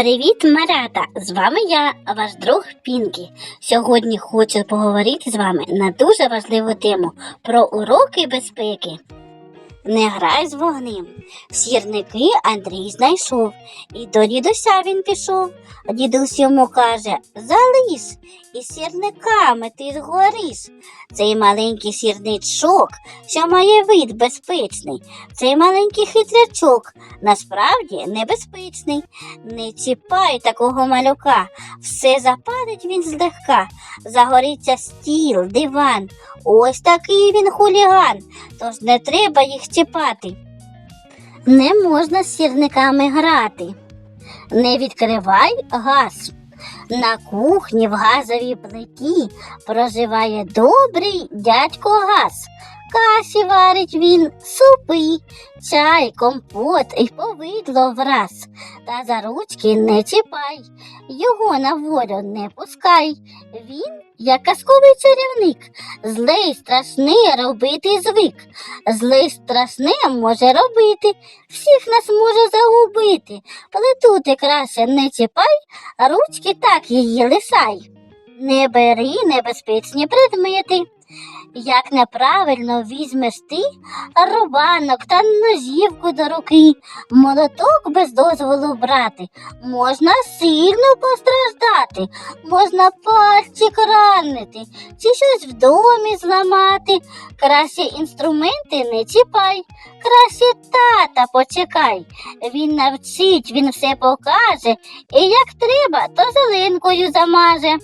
Привіт, малята! З вами я, ваш друг Пінкі. Сьогодні хочу поговорити з вами на дуже важливу тему про уроки безпеки. Не грай з вогнем. Сірники Андрій знайшов, і до дідуся він пішов. Дідусь йому каже: Залізь, і сірниками ти згориш. Цей маленький сірничок, що має вид безпечний, цей маленький хитрячок насправді небезпечний. Не чіпай такого малюка, все запалить він злегка, загориться стіл, диван. Ось такий він хуліган, тож не треба їх чіпати. Не можна з сірниками грати. Не відкривай газ. На кухні в газовій плиті проживає добрий дядько газ. Каші варить він, супи, чай, компот і повидло враз. Та за ручки не чіпай, його на волю не пускай. Він, як казковий чарівник, злий страшний робити звик. Злий страшне може робити, всіх нас може загубити. Плетути краще не чіпай, ручки так її лисай. Не бери небезпечні предмети. Як неправильно візьмеш ти рубанок та ножівку до руки, молоток без дозволу брати, можна сильно постраждати, можна пальчик ранити, чи щось в домі зламати. Краще інструменти не чіпай, краще тата почекай. Він навчить, він все покаже, і як треба, то зеленкою замаже.